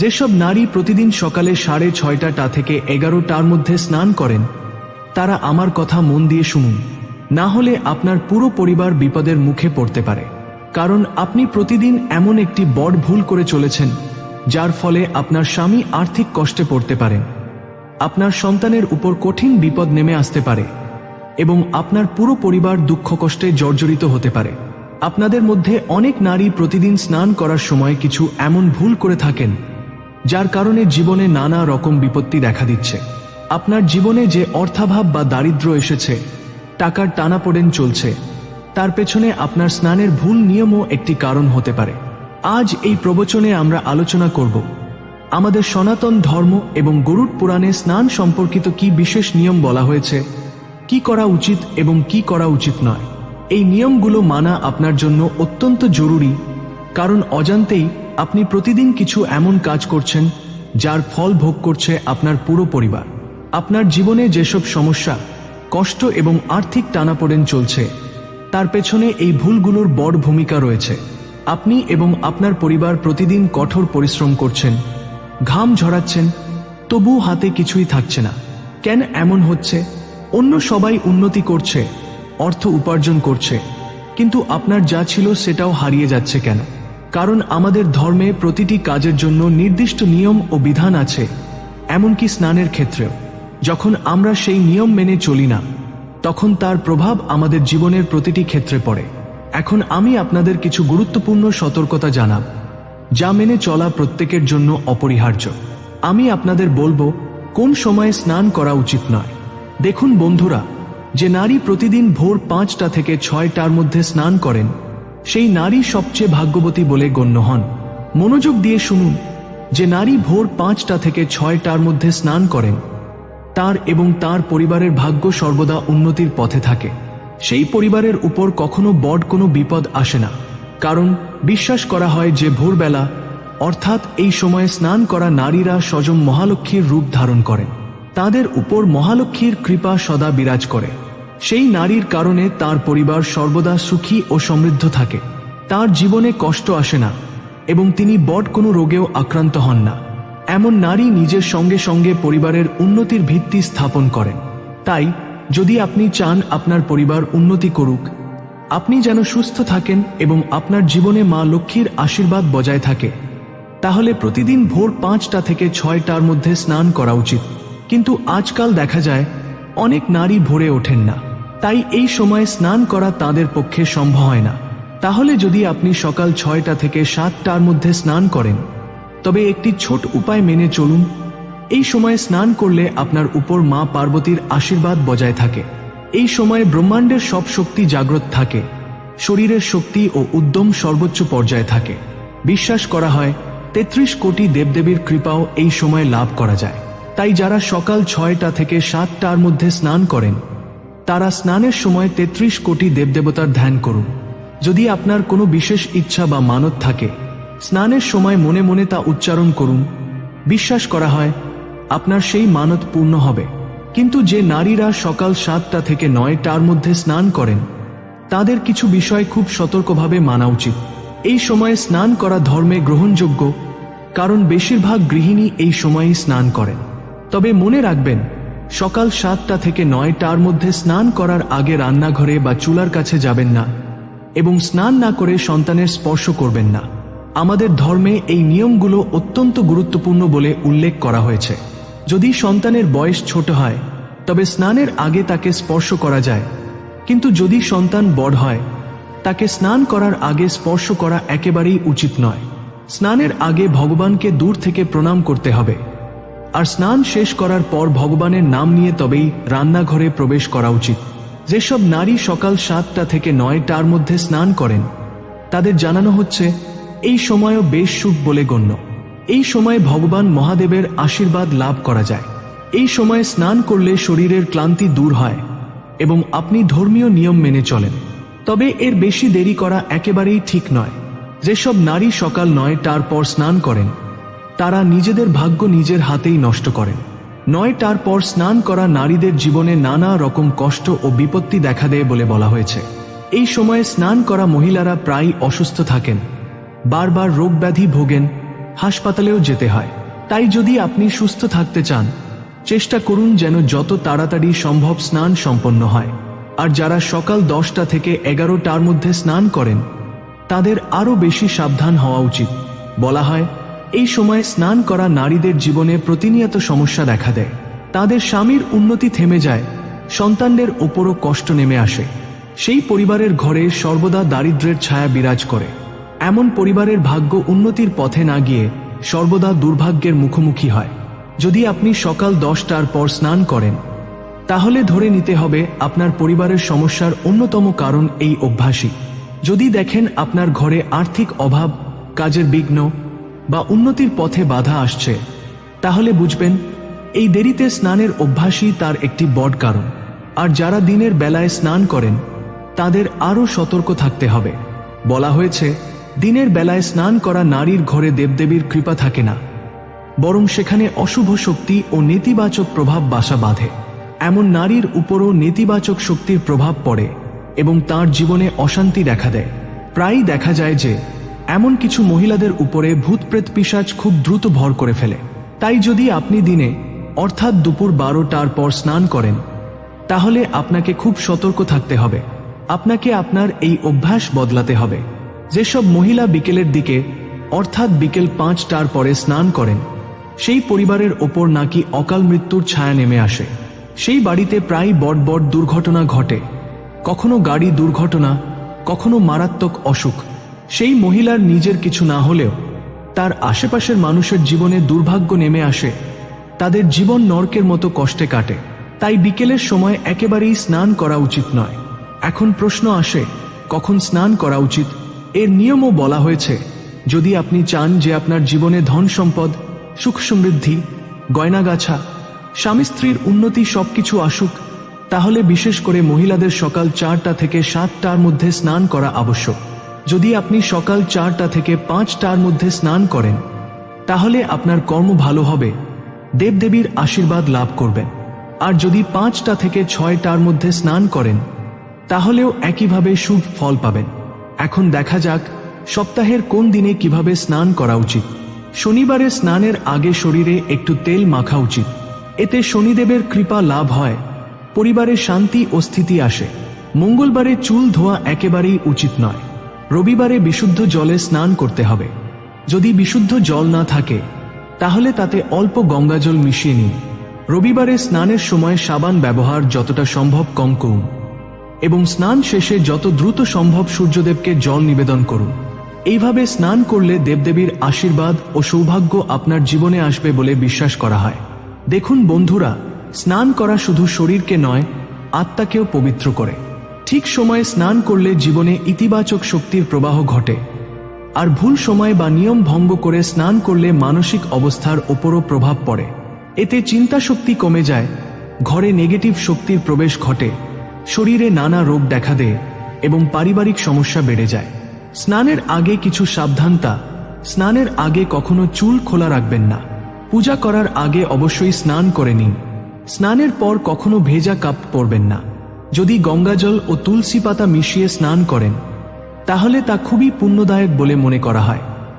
যেসব নারী প্রতিদিন সকালে সাড়ে ছয়টা থেকে এগারোটার মধ্যে স্নান করেন, তারা আমার কথা মন দিয়ে শুনুন। না হলে আপনার পুরো পরিবার বিপদের মুখে পড়তে পারে। কারণ আপনি প্রতিদিন এমন একটি বড় ভুল করে চলেছেন, যার ফলে আপনার স্বামী আর্থিক কষ্টে পড়তে পারেন। আপনার সন্তানের উপর কঠিন বিপদ নেমে আসতে পারে এবং আপনার পুরো পরিবার দুঃখ কষ্টে জর্জরিত হতে পারে। আপনাদের মধ্যে অনেক নারী প্রতিদিন স্নান করার সময় কিছু এমন ভুল করে থাকেন যার কারণে জীবনে নানা রকম বিপত্তি দেখা দিচ্ছে। আপনার জীবনে যে অর্থাভাব বা দারিদ্র এসেছে, টাকার টানাপোড়েন চলছে, তার পেছনে আপনার স্নানের ভুল নিয়মও একটি কারণ হতে পারে। আজ এই প্রবচনে আমরা আলোচনা করব, আমাদের সনাতন ধর্ম এবং গরুড় পুরাণে স্নান সম্পর্কিত কি বিশেষ নিয়ম বলা হয়েছে, কি করা উচিত এবং কি করা উচিত নয়। এই নিয়মগুলো মানা আপনার জন্য অত্যন্ত জরুরি, কারণ অজান্তেই আপনি প্রতিদিন কিছু এমন কাজ করছেন, যার ফল ভোগ করছে আপনার পুরো পরিবার। আপনার জীবনে যেসব সমস্যা, কষ্ট এবং আর্থিক টানাপোড়েন চলছে, তার পেছনে এই ভুলগুলোর বড় ভূমিকা রয়েছে। আপনি এবং আপনার পরিবার প্রতিদিন কঠোর পরিশ্রম করছেন, ঘাম ঝরাচ্ছেন তবু হাতে কিছুই থাকছে না। কেন এমন হচ্ছে? অন্য সবাই উন্নতি করছে, অর্থ উপার্জন করছে, কিন্তু আপনার যা ছিল সেটাও হারিয়ে যাচ্ছে কেন? কারণ আমাদের ধর্মে প্রতিটি কাজের জন্য নির্দিষ্ট নিয়ম ও বিধান আছে, এমনকি স্নানের ক্ষেত্রেও। যখন আমরা সেই নিয়ম মেনে চলি না, তখন তার প্রভাব আমাদের জীবনের প্রতিটি ক্ষেত্রে পড়ে। এখন আমি আপনাদের কিছু গুরুত্বপূর্ণ সতর্কতা জানাব, যা মেনে চলা প্রত্যেকের জন্য অপরিহার্য। আমি আপনাদের বলব, কোন সময়ে স্নান করা উচিত নয়। দেখুন বন্ধুরা, যে নারী প্রতিদিন ভোর পাঁচটা থেকে ছয়টার মধ্যে স্নান করেন সেই নারী সবচেয়ে ভাগ্যবতী বলে গণ্য হন। মনোযোগ দিয়ে শুনুন, যে নারী ভোর পাঁচটা থেকে ছয়টার মধ্যে স্নান করেন। তার এবং তার পরিবারের ভাগ্য সর্বদা উন্নতির পথে থাকে। সেই পরিবারের উপর কখনো বড় কোনো বিপদ আসে না। কারণ বিশ্বাস করা হয় যে ভোরবেলা, অর্থাৎ এই সময়ে স্নান করা নারীরা স্বজম মহালক্ষ্মীর রূপ ধারণ করেন। তাদের উপর মহালক্ষ্মীর কৃপা সদা বিরাজ করে। সেই নারীর কারণে তার পরিবার সর্বদা সুখী ও সমৃদ্ধ থাকে। তার জীবনে কষ্ট আসে না এবং তিনি বট কোনো রোগেও আক্রান্ত হন না। এমন নারী নিজের সঙ্গে সঙ্গে পরিবারের উন্নতির ভিত্তি স্থাপন করেন। তাই, যদি আপনি চান আপনার পরিবার উন্নতি করুক, আপনি যেন সুস্থ থাকেন এবং আপনার জীবনে মা লক্ষ্মীর আশীর্বাদ বজায় থাকে, তাহলে প্রতিদিন ভোর পাঁচটা থেকে ছয়টার মধ্যে স্নান করা উচিত। কিন্তু আজকাল দেখা যায়, অনেক নারী ভোরে ওঠেন না। তাই এই সময় স্নান করা তাদের পক্ষে সম্ভব হয় না। তাহলে যদি আপনি সকাল ছয়টা থেকে সাতটার মধ্যে স্নান করেন, তবে একটি ছোট উপায় মেনে চলুন। এই সময় স্নান করলে আপনার উপর মা পার্বতীর আশীর্বাদ বজায় থাকে। এই সময় ব্রহ্মাণ্ডের সব শক্তি জাগ্রত থাকে। শরীরের শক্তি ও উদ্যম সর্বোচ্চ পর্যায়ে থাকে। বিশ্বাস করা হয়, তেত্রিশ কোটি দেবদেবীর কৃপাও এই সময় লাভ করা যায়। তাই যারা সকাল ছয়টা থেকে সাতটার মধ্যে স্নান করেন তারা স্নানের সময় তেত্রিশ কোটি দেবদেবতার ধ্যান করুন। যদি আপনার কোনো বিশেষ ইচ্ছা বা মানত থাকে, স্নানের সময় মনে মনে তা উচ্চারণ করুন। বিশ্বাস করা হয়, আপনার সেই মানত পূর্ণ হবে। কিন্তু যে নারীরা সকাল সাতটা থেকে নয়টার মধ্যে স্নান করেন, তাদের কিছু বিষয় খুব সতর্কভাবে মানা উচিত। এই সময়ে স্নান করা ধর্মে গ্রহণযোগ্য, কারণ বেশিরভাগ গৃহিণী এই সময়েই স্নান করেন। তবে মনে রাখবেন সকাল সাতটা থেকে নয়টার মধ্যে স্নান করার আগে রান্নাঘরে বা চুলার কাছে যাবেন না এবং স্নান না করে সন্তানের স্পর্শ করবেন না। আমাদের ধর্মে এই নিয়মগুলো অত্যন্ত গুরুত্বপূর্ণ বলে উল্লেখ করা হয়েছে। যদি সন্তানের বয়স ছোট হয়, তবে স্নানের আগে তাকে স্পর্শ করা যায়। কিন্তু যদি সন্তান বড় হয়, তাকে স্নান করার আগে স্পর্শ করা একেবারেই উচিত নয়। স্নানের আগে ভগবানকে দূর থেকে প্রণাম করতে হবে। আর স্নান শেষ করার পর ভগবানের নাম নিয়ে তবেই রান্নাঘরে প্রবেশ করা উচিত। যেসব নারী সকাল সাতটা থেকে নয়টার মধ্যে স্নান করেন, তাদের জানানো হচ্ছে, এই সময়ও বেশ সুখ বলে গণ্য। এই সময়ে ভগবান মহাদেবের আশীর্বাদ লাভ করা যায়। এই সময়ে স্নান করলে শরীরের ক্লান্তি দূর হয় এবং আপনি ধর্মীয় নিয়ম মেনে চলেন। তবে এর বেশি দেরি করা একেবারেই ঠিক নয়। যেসব নারী সকাল নয়টার পর স্নান করেন তারা নিজেদের ভাগ্য নিজের হাতেই নষ্ট করেন। নয়টার পর স্নান করা নারীদের জীবনে নানা রকম কষ্ট ও বিপত্তি দেখা দেয় বলে বলা হয়েছে। এই সময়ে স্নান করা মহিলারা প্রায় অসুস্থ থাকেন। বারবার রোগ ব্যাধি ভোগেন, হাসপাতালেও যেতে হয়। তাই যদি আপনি সুস্থ থাকতে চান, চেষ্টা করুন যেন যত তাড়াতাড়ি সম্ভব স্নান সম্পন্ন হয়। আর যারা সকাল দশটা থেকে এগারোটার মধ্যে স্নান করেন, তাদের আরও বেশি সাবধান হওয়া উচিত। বলা হয় এই সময় স্নান করা নারীদের জীবনে প্রতিনিয়ত সমস্যা দেখা দেয়। তাদের স্বামীর উন্নতি থেমে যায়, সন্তানদের ওপরও কষ্ট নেমে আসে। সেই পরিবারের ঘরে সর্বদা দারিদ্র্যের ছায়া বিরাজ করে। এমন পরিবারের ভাগ্য উন্নতির পথে না গিয়ে সর্বদা দুর্ভাগ্যের মুখোমুখি হয়। যদি আপনি সকাল দশটার পর স্নান করেন, তাহলে ধরে নিতে হবে আপনার পরিবারের সমস্যার অন্যতম কারণ এই অভ্যাসই। যদি দেখেন আপনার ঘরে আর্থিক অভাব, কাজের বিঘ্ন বা উন্নতির পথে বাধা আসছে, তাহলে বুঝবেন, এই দেরিতে স্নানের অভ্যাসই তার একটি বড় কারণ। আর যারা দিনের বেলায় স্নান করেন, তাদের আরও সতর্ক থাকতে হবে। বলা হয়েছে, দিনের বেলায় স্নান করা নারীর ঘরে দেবদেবীর কৃপা থাকে না। বরং সেখানে অশুভ শক্তি ও নেতিবাচক প্রভাব বাসা বাঁধে। এমন নারীর উপরও নেতিবাচক শক্তির প্রভাব পড়ে এবং তার জীবনে অশান্তি দেখা দেয়। প্রায়ই দেখা যায় যে এমন কিছু মহিলাদের উপরে ভূতপ্রেত পিসাজ খুব দ্রুত ভর করে ফেলে। তাই যদি আপনি দিনে, অর্থাৎ দুপুর বারোটার পর স্নান করেন, তাহলে আপনাকে খুব সতর্ক থাকতে হবে। আপনাকে আপনার এই অভ্যাস বদলাতে হবে। যেসব মহিলা বিকেলের দিকে, অর্থাৎ বিকেল পাঁচটার পরে স্নান করেন, সেই পরিবারের ওপর নাকি অকাল মৃত্যুর ছায়া নেমে আসে। সেই বাড়িতে প্রায় বড় দুর্ঘটনা ঘটে। কখনো গাড়ি দুর্ঘটনা, কখনো মারাত্মক অসুখ। সেই মহিলার নিজের কিছু না হলেও তার আশেপাশের মানুষের জীবনে দুর্ভাগ্য নেমে আসে। তাদের জীবন নরকের মতো কষ্টে কাটে। তাই বিকেলের সময় একেবারেই স্নান করা উচিত নয়। এখন প্রশ্ন আসে, কখন স্নান করা উচিত? এর নিয়মও বলা হয়েছে, যদি আপনি চান যে আপনার জীবনে ধন সম্পদ, সুখ সমৃদ্ধি, গয়নাগাছা, স্বামী স্ত্রীর উন্নতি সবকিছু আসুক, তাহলে বিশেষ করে মহিলাদের সকাল চারটা থেকে সাতটার মধ্যে স্নান করা আবশ্যক। যদি আপনি সকাল চারটা থেকে পাঁচটার মধ্যে স্নান করেন, তাহলে আপনার কর্ম ভালো হবে। দেবদেবীর আশীর্বাদ লাভ করবেন। আর যদি পাঁচটা থেকে ছয়টার মধ্যে স্নান করেন, তাহলেও একইভাবে শুভ ফল পাবেন। এখন দেখা যাক সপ্তাহের কোন দিনে কীভাবে স্নান করা উচিত। শনিবারে স্নানের আগে শরীরে একটু তেল মাখা উচিত। এতে শনিদেবের কৃপা লাভ হয়। পরিবারে শান্তি ও স্থিতি আসে। মঙ্গলবারে চুল ধোয়া একেবারেই উচিত নয়। রবিবারে বিশুদ্ধ জলে স্নান করতে হবে। যদি বিশুদ্ধ জল না থাকে, তাহলে তাতে অল্প গঙ্গাজল মিশিয়ে নিন। রবিবারে স্নানের সময় সাবান ব্যবহার যতটা সম্ভব কম করুন এবং স্নান শেষে যত দ্রুত সম্ভব সূর্যদেবকে জল নিবেদন করুন। এইভাবে স্নান করলে দেবদেবীর আশীর্বাদ ও সৌভাগ্য আপনার জীবনে আসবে বলে বিশ্বাস করা হয়। দেখুন বন্ধুরা, স্নান করা শুধু শরীরকে নয়, আত্মাকেও পবিত্র করে। ঠিক সময়ে স্নান করলে জীবনে ইতিবাচক শক্তির প্রবাহ ঘটে। আর ভুল সময় বা নিয়ম ভঙ্গ করে স্নান করলে মানসিক অবস্থার ওপরও প্রভাব পড়ে। এতে চিন্তা শক্তি কমে যায়, ঘরে নেগেটিভ শক্তির প্রবেশ ঘটে, শরীরে নানা রোগ দেখা দেয় এবং পারিবারিক সমস্যা বেড়ে যায়। স্নানের আগে কিছু সাবধানতা, স্নানের আগে কখনো চুল খোলা রাখবেন না। পূজা করার আগে অবশ্যই স্নান করে নিন। স্নানের পর কখনো ভেজা কাপ পরবেন না। যদি গঙ্গাজল ও তুলসী পাতা মিশিয়ে স্নান করেন, তাহলে তা খুবই পুণ্যদায়ক বলে মনে করা হয়।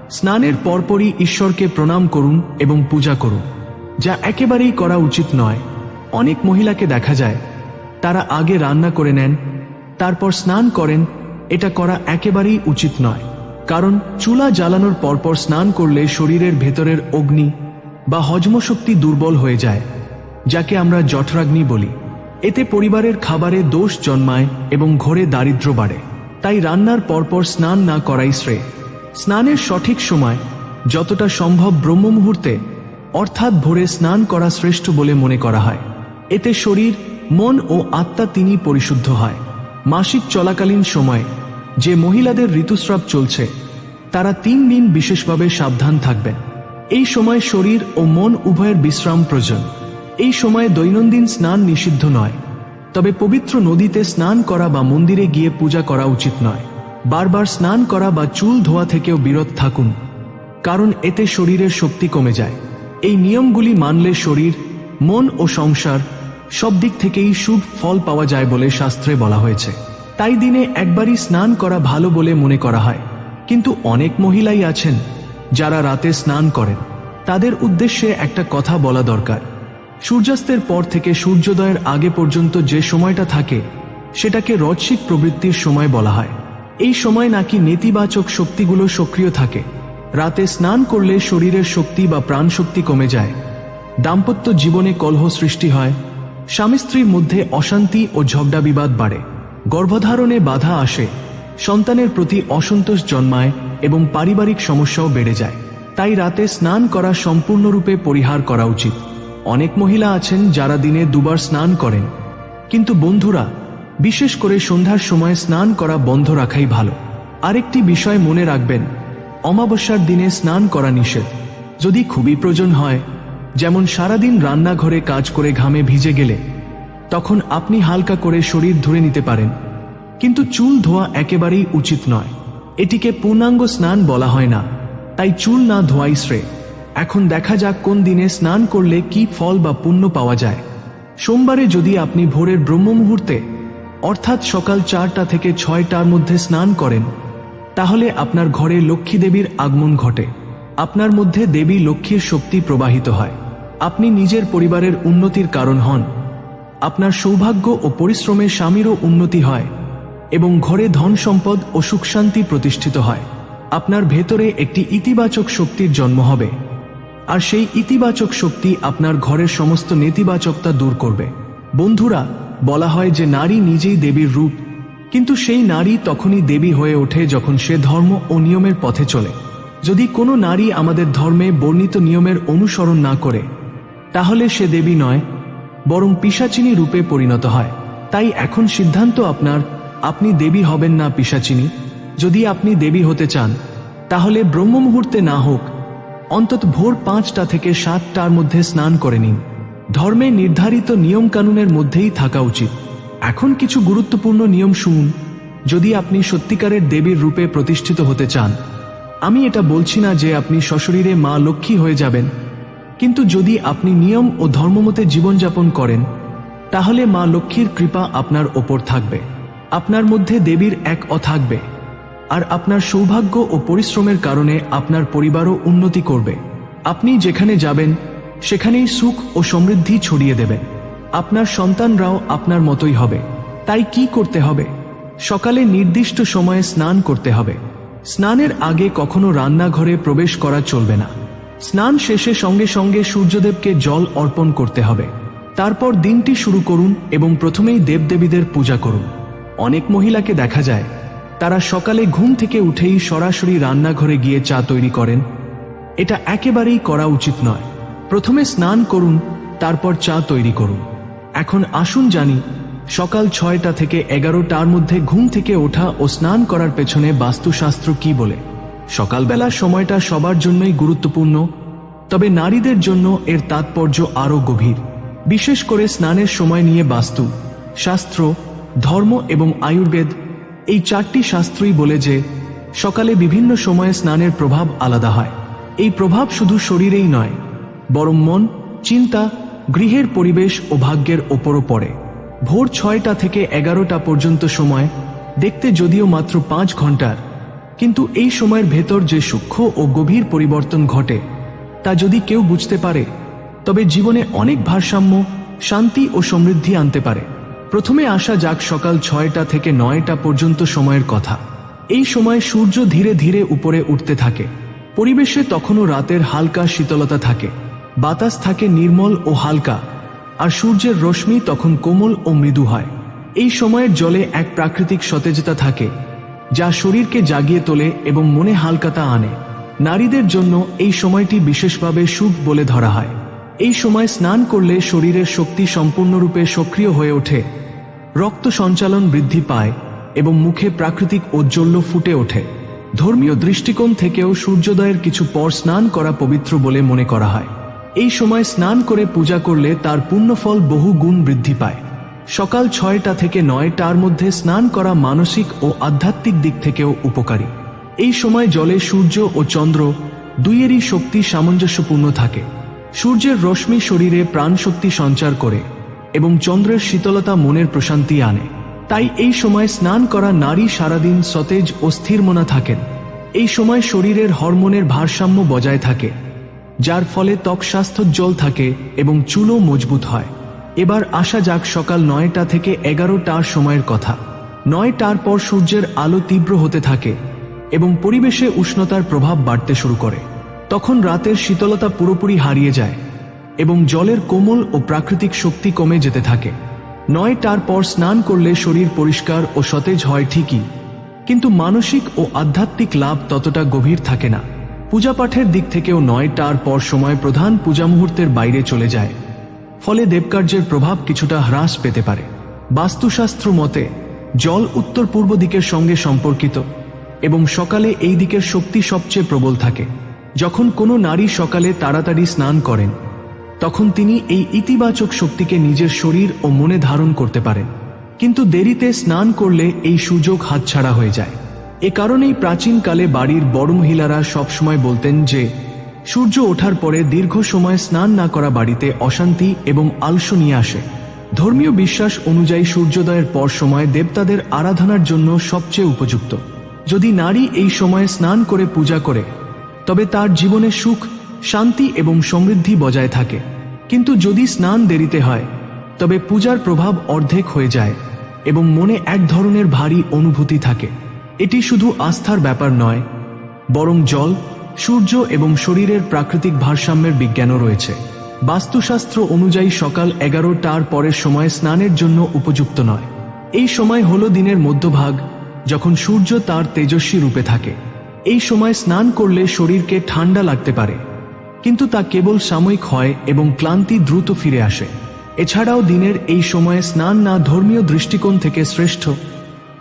স্নানের পরপরই ঈশ্বরকে প্রণাম করুন এবং পূজা করুন, যা একেবারেই করা উচিত নয়। অনেক মহিলাকে দেখা যায়, তারা আগে রান্না করে নেন, তারপর স্নান করেন, এটা করা একেবারেই উচিত নয়। কারণ চুলা জ্বালানোর পরপর স্নান করলে শরীরের ভেতরের অগ্নি বা হজমশক্তি দুর্বল হয়ে যায়, যাকে আমরা জঠরাগ্নি বলি। এতে পরিবারের খাবারে দোষ জন্মায় এবং ঘরে দারিদ্র বাড়ে। তাই রান্নার পরপর স্নান না করাই শ্রেয়। স্নানের সঠিক সময়, যতটা সম্ভব ব্রহ্ম মুহূর্তে অর্থাৎ ভোরে স্নান করা শ্রেষ্ঠ বলে মনে করা হয়। এতে শরীর, মন ও আত্মা তিনি পরিশুদ্ধ হয়। মাসিক চলাকালীন সময়, যে মহিলাদের ঋতুস্রাব চলছে, তারা তিন দিন বিশেষভাবে সাবধান থাকবেন। এই সময় শরীর ও মন উভয়ের বিশ্রাম প্রয়োজন। এই সময়ে দৈনন্দিন স্নান নিষিদ্ধ নয়, তবে পবিত্র নদীতে স্নান করা বা মন্দিরে গিয়ে পূজা করা উচিত নয়। বারবার স্নান করা বা চুল ধোয়া থেকেও বিরত থাকুন, কারণ এতে শরীরের শক্তি কমে যায়। এই নিয়মগুলি মানলে শরীর, মন ও সংসার সব দিক থেকেই শুভ ফল পাওয়া যায় বলে শাস্ত্রে বলা হয়েছে। তাই দিনে একবারই স্নান করা ভালো বলে মনে করা হয়। কিন্তু অনেক মহিলাই আছেন যারা রাতে স্নান করেন। তাদের উদ্দেশ্যে একটা কথা বলা দরকার। সূর্যাস্তের পর থেকে সূর্যোদয়ের আগে পর্যন্ত যে সময়টা থাকে, সেটাকে রজসিক প্রবৃত্তির সময় বলা হয়। এই সময় নাকি নেতিবাচক শক্তিগুলো সক্রিয় থাকে। রাতে স্নান করলে শরীরের শক্তি বা প্রাণশক্তি কমে যায়। দাম্পত্য জীবনে কলহ সৃষ্টি হয়। স্বামী স্ত্রীর মধ্যে অশান্তি ও ঝগড়া বিবাদ বাড়ে। গর্ভধারণে বাধা আসে। সন্তানের প্রতি অসন্তোষ জন্মায় এবং পারিবারিক সমস্যাও বেড়ে যায়। তাই রাতে স্নান করা সম্পূর্ণরূপে পরিহার করা উচিত। অনেক মহিলা আছেন যারা দিনে দুবার স্নান করেন। কিন্তু বন্ধুরা, বিশেষ করে সন্ধ্যার সময় স্নান করা বন্ধ রাখাই ভালো। আরেকটি বিষয় মনে রাখবেন, অমাবস্যার দিনে স্নান করা নিষেধ। যদি খুবই প্রয়োজন হয়, যেমন সারাদিন রান্নাঘরে কাজ করে ঘামে ভিজে গেলে, তখন আপনি হালকা করে শরীর ধুয়ে নিতে পারেন। কিন্তু চুল ধোয়া একেবারেই উচিত নয়। এটিকে পূর্ণাঙ্গ স্নান বলা হয় না, তাই চুল না ধোয়াই শ্রেয়। এখন দেখা যাক কোন দিনে স্নান করলে কি ফল বা পুণ্য পাওয়া যায়। সোমবারে যদি আপনি ভোরের ব্রহ্ম মুহূর্তে অর্থাৎ সকাল চারটা থেকে ছয়টার মধ্যে স্নান করেন, তাহলে আপনার ঘরে লক্ষ্মী দেবীর আগমন ঘটে। আপনার মধ্যে দেবী লক্ষ্মীর শক্তি প্রবাহিত হয়। আপনি নিজের পরিবারের উন্নতির কারণ হন। আপনার সৌভাগ্য ও পরিশ্রমে স্বামীরও উন্নতি হয় এবং ঘরে ধন সম্পদ ও সুখ শান্তি প্রতিষ্ঠিত হয়। আপনার ভেতরে একটি ইতিবাচক শক্তির জন্ম হবে। আর সেই ইতিবাচক শক্তি আপনার ঘরের সমস্ত নেতিবাচকতা দূর করবে। বন্ধুরা, বলা হয় যে নারী নিজেই দেবীর রূপ, কিন্তু সেই নারী তখনই দেবী হয়ে ওঠে যখন সে ধর্ম ও নিয়মের পথে চলে। যদি কোনো নারী আমাদের ধর্মে বর্ণিত নিয়মের অনুসরণ না করে, তাহলে সে দেবী নয়, বরং পিসাচিনী রূপে পরিণত হয়। তাই এখন সিদ্ধান্ত আপনার, আপনি দেবী হবেন না পিসাচিনী। যদি আপনি দেবী হতে চান, তাহলে ব্রহ্ম মুহূর্তে না হোক অন্তত ভোর পাঁচটা থেকে সাতটার মধ্যে স্নান করে নিন। ধর্মে নির্ধারিত নিয়মকানুনের মধ্যেই থাকা উচিত। এখন কিছু গুরুত্বপূর্ণ নিয়ম শুনুন। যদি আপনি সত্যিকারের দেবীর রূপে প্রতিষ্ঠিত হতে চান। আমি এটা বলছি না যে আপনি সশরীরে মা লক্ষ্মী হয়ে যাবেন। কিন্তু যদি আপনি নিয়ম ও ধর্মমতে জীবনযাপন করেন, তাহলে মা লক্ষ্মীর কৃপা আপনার ওপর থাকবে। আপনার মধ্যে দেবীর এক অ থাকবে। আর আপনার সৌভাগ্য ও পরিশ্রমের কারণে আপনার পরিবারও উন্নতি করবে। আপনি যেখানে যাবেন, সেখানেই সুখ ও সমৃদ্ধি ছড়িয়ে দেবেন আপনার সন্তানরাও আপনার মতোই হবে। তাই কি করতে হবে? সকালে নির্দিষ্ট সময়ে স্নান করতে হবে। স্নানের আগে কখনো রান্নাঘরে প্রবেশ করা চলবে না। স্নান শেষে সঙ্গে সঙ্গে সূর্যদেবকে জল অর্পণ করতে হবে। তারপর দিনটি শুরু করুন এবং প্রথমেই দেবদেবীদের পূজা করুন। অনেক মহিলাকে দেখা যায় তারা সকালে ঘুম থেকে উঠেই সরাসরি রান্নাঘরে গিয়ে চা তৈরি করেন। এটা একেবারেই করা উচিত নয়। প্রথমে স্নান করুন, তারপর চা তৈরি করুন। এখন আসুন জানি, সকাল ছয়টা থেকে এগারোটার মধ্যে ঘুম থেকে ওঠা ও স্নান করার পেছনে বাস্তুশাস্ত্র কি বলে? সকালবেলা সময়টা সবার জন্যই গুরুত্বপূর্ণ, তবে নারীদের জন্য এর তাৎপর্য আরও গভীর। বিশেষ করে স্নানের সময় নিয়ে বাস্তু, শাস্ত্র, ধর্ম এবং আয়ুর্বেদ এই চারটি শাস্ত্রই বলে যে, সকালে বিভিন্ন সময়ে স্নানের প্রভাব আলাদা হয়। এই প্রভাব শুধু শরীরেই নয়, বরং মন, চিন্তা, গৃহের পরিবেশ ও ভাগ্যের ওপরও পড়ে। ভোর ছয়টা থেকে এগারোটা পর্যন্ত সময় দেখতে যদিও মাত্র পাঁচ ঘণ্টার, কিন্তু এই সময়ের ভেতর যে সূক্ষ্ম ও গভীর পরিবর্তন ঘটে, তা যদি কেউ বুঝতে পারে, তবে জীবনে অনেক ভারসাম্য, শান্তি ও সমৃদ্ধি আনতে পারে। প্রথমে আসা যাক সকাল ছয়টা থেকে নয়টা পর্যন্ত সময়ের কথা। এই সময় সূর্য ধীরে ধীরে উপরে উঠতে থাকে। পরিবেশে তখনও রাতের হালকা শীতলতা থাকে। বাতাস থাকে নির্মল ও হালকা। আর সূর্যের রশ্মি তখন কোমল ও মৃদু হয়। এই সময়ের জলে এক প্রাকৃতিক সতেজতা থাকে, যা শরীরকে জাগিয়ে তোলে এবং মনে হালকাতা আনে। নারীদের জন্য এই সময়টি বিশেষভাবে শুভ বলে ধরা হয়। এই সময় স্নান করলে শরীরের শক্তি সম্পূর্ণরূপে সক্রিয় হয়ে ওঠে। রক্ত সঞ্চালন বৃদ্ধি পায় এবং মুখে প্রাকৃতিক ঔজ্জ্বল্য ফুটে ওঠে। ধর্মীয় দৃষ্টিকোণ থেকেও সূর্যোদয়ের কিছু পর স্নান করা পবিত্র বলে মনে করা হয়। এই সময় স্নান করে পূজা করলে তার পুণ্যফল বহু গুণ বৃদ্ধি পায়। সকাল ছয়টা থেকে নয়টার মধ্যে স্নান করা মানসিক ও আধ্যাত্মিক দিক থেকেও উপকারী। এই সময় জলে সূর্য ও চন্দ্র দুইয়েরই শক্তি সামঞ্জস্যপূর্ণ থাকে। সূর্যের রশ্মি শরীরে প্রাণশক্তি সঞ্চার করে। এবং চন্দ্রের শীতলতা মনের প্রশান্তি আনে। তাই এই সময় স্নান করা নারী সারাদিন সতেজ ও স্থির মনা থাকেন। এই সময় শরীরের হরমোনের ভারসাম্য বজায় থাকে, যার ফলে ত্বক স্বাস্থ্যোজ্জ্বল থাকে এবং চুলও মজবুত হয়। এবার আসা যাক সকাল নয়টা থেকে এগারোটার সময়ের কথা। নয়টার পর সূর্যের আলো তীব্র হতে থাকে এবং পরিবেশে উষ্ণতার প্রভাব বাড়তে শুরু করে। তখন রাতের শীতলতা পুরোপুরি হারিয়ে যায়। এবং জলের কোমল ও প্রাকৃতিক শক্তি কমে যেতে থাকে। নয়টার পর স্নান করলে শরীর পরিষ্কার ও সতেজ হয় ঠিকই। কিন্তু মানসিক ও আধ্যাত্মিক লাভ ততটা গভীর থাকে না। পূজাপাঠের দিক থেকেও নয়টার পর সময় প্রধান পূজা মুহূর্তের বাইরে চলে যায়। ফলে দেবকার্যের প্রভাব কিছুটা হ্রাস পেতে পারে। বাস্তুশাস্ত্র মতে, জল উত্তর পূর্ব দিকের সঙ্গে সম্পর্কিত এবং সকালে এই দিকের শক্তি সবচেয়ে প্রবল থাকে। যখন কোনো নারী সকালে তাড়াতাড়ি স্নান করেন তখন তিনি এই ইতিবাচক শক্তিকে নিজের শরীর ও মনে ধারণ করতে পারেন। কিন্তু দেরিতে স্নান করলে এই সুযোগ হাতছাড়া হয়ে যায়। এ কারণেই প্রাচীনকালে বাড়ির বড় মহিলারা সবসময় বলতেন যে, সূর্য ওঠার পরে দীর্ঘ সময় স্নান না করা বাড়িতে অশান্তি এবং আলস্য নিয়ে আসে। ধর্মীয় বিশ্বাস অনুযায়ী সূর্যোদয়ের পর সময় দেবতাদের আরাধনার জন্য সবচেয়ে উপযুক্ত। যদি নারী এই সময়ে স্নান করে পূজা করে, তবে তার জীবনে সুখ শান্তি এবং সমৃদ্ধি বজায় থাকে। কিন্তু যদি স্নান দেরিতে হয়, তবে পূজার প্রভাব অর্ধেক হয়ে যায় এবং মনে এক ধরনের ভারী অনুভূতি থাকে। এটি শুধু আস্থার ব্যাপার নয়, বরং জল, সূর্য এবং শরীরের প্রাকৃতিক ভারসাম্যের বিজ্ঞানও রয়েছে। বাস্তুশাস্ত্র অনুযায়ী সকাল এগারোটার পরের সময় স্নানের জন্য উপযুক্ত নয়। এই সময় হল দিনের মধ্যভাগ, যখন সূর্য তার তেজস্বী রূপে থাকে। এই সময় স্নান করলে শরীরকে ঠান্ডা লাগতে পারে। কিন্তু তা কেবল সাময়িক হয় এবং ক্লান্তি দ্রুত ফিরে আসে। এছাড়াও দিনের এই সময়ে স্নান না ধর্মীয় দৃষ্টিকোণ থেকে শ্রেষ্ঠ,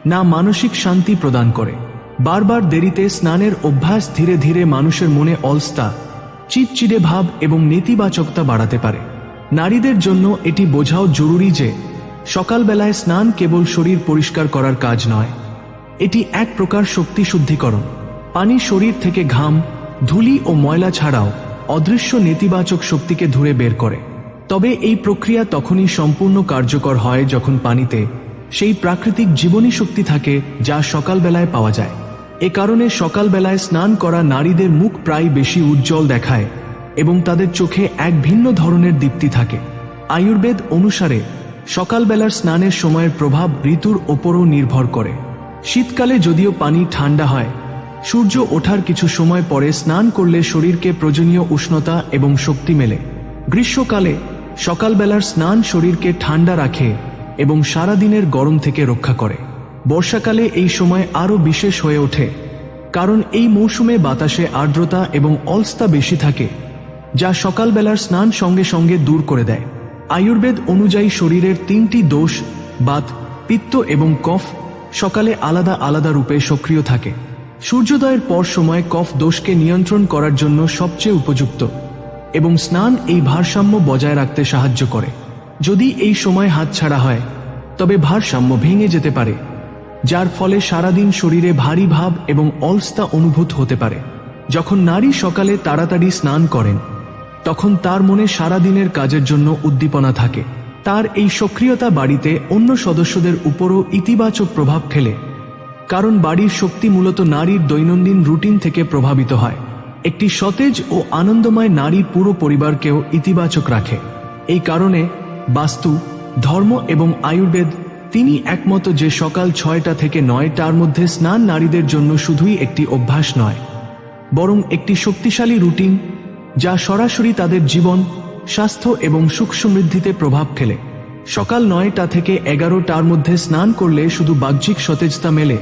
না মানসিক শান্তি প্রদান করে। বারবার দেরিতে স্নানের অভ্যাস ধীরে ধীরে মানুষের মনে অলস্তা চিটচিড়ে ভাব এবং নেতিবাচকতা বাড়াতে পারে। নারীদের জন্য এটি বোঝাও জরুরি যে, সকালবেলায় স্নান কেবল শরীর পরিষ্কার করার কাজ নয়। এটি এক প্রকার শক্তি শুদ্ধিকরণ। পানি শরীর থেকে ঘাম, ধুলি ও ময়লা ছাড়াও অদৃশ্য নেতিবাচক শক্তিকে ধুয়ে বের করে। তবে এই প্রক্রিয়া তখনই সম্পূর্ণ কার্যকর হয় যখন পানিতে সেই প্রাকৃতিক জীবনী শক্তি থাকে যা সকালবেলায় পাওয়া যায়। এ কারণে সকালবেলায় স্নান করা নারীদের মুখ প্রায় বেশি উজ্জ্বল দেখায় এবং তাদের চোখে এক ভিন্ন ধরনের দীপ্তি থাকে। আয়ুর্বেদ অনুসারে সকালবেলার স্নানের সময়ের প্রভাব ঋতুর ওপরও নির্ভর করে। শীতকালে যদিও পানি ঠান্ডা হয় সূর্য ওঠার কিছু সময় পরে স্নান করলে শরীরকে প্রয়োজনীয় উষ্ণতা এবং শক্তি মেলে। গ্রীষ্মকালে সকালবেলার স্নান শরীরকে ঠান্ডা রাখে এবং সারাদিনের গরম থেকে রক্ষা করে। বর্ষাকালে এই সময় আরও বিশেষ হয়ে ওঠে, কারণ এই মৌসুমে বাতাসে আর্দ্রতা এবং অলস্তা বেশি থাকে, যা সকালবেলার স্নান সঙ্গে সঙ্গে দূর করে দেয়। আয়ুর্বেদ অনুযায়ী শরীরের তিনটি দোষ, বাত, পিত্ত এবং কফ সকালে আলাদা আলাদা রূপে সক্রিয় থাকে। সূর্যোদয়ের পর সময় কফ দোষকে নিয়ন্ত্রণ করার জন্য সবচেয়ে উপযুক্ত এবং স্নান এই ভারসাম্য বজায় রাখতে সাহায্য করে। যদি এই সময় হাতছাড়া হয়, তবে ভারসাম্য ভেঙে যেতে পারে, যার ফলে সারাদিন শরীরে ভারী ভাব এবং অলস্তা অনুভূত হতে পারে। যখন নারী সকালে তাড়াতাড়ি স্নান করেন, তখন তার মনে সারাদিনের কাজের জন্য উদ্দীপনা থাকে। তার এই সক্রিয়তা বাড়িতে অন্য সদস্যদের উপরও ইতিবাচক প্রভাব ফেলে। কারণ বাড়ির শক্তি মূলত নারীর দৈনন্দিন রুটিন থেকে প্রভাবিত হয়। একটি সতেজ ও আনন্দময় নারী পুরো পরিবারকেও ইতিবাচক রাখে। এই কারণে বাস্তু, ধর্ম এবং আয়ুর্বেদ তিনি একমত যে সকাল ছয়টা থেকে নয়টার মধ্যে স্নান নারীদের জন্য শুধুই একটি অভ্যাস নয়, বরং একটি শক্তিশালী রুটিন যা সরাসরি তাদের জীবন, স্বাস্থ্য এবং সুখ সমৃদ্ধিতে প্রভাব ফেলে। সকাল নয়টা থেকে এগারোটার মধ্যে স্নান করলে শুধু বাহ্যিক সতেজতা মেলে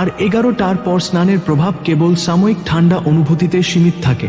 আর এগারোটার পর স্নানের প্রভাব কেবল সাময়িক ঠান্ডা অনুভূতিতে সীমিত থাকে।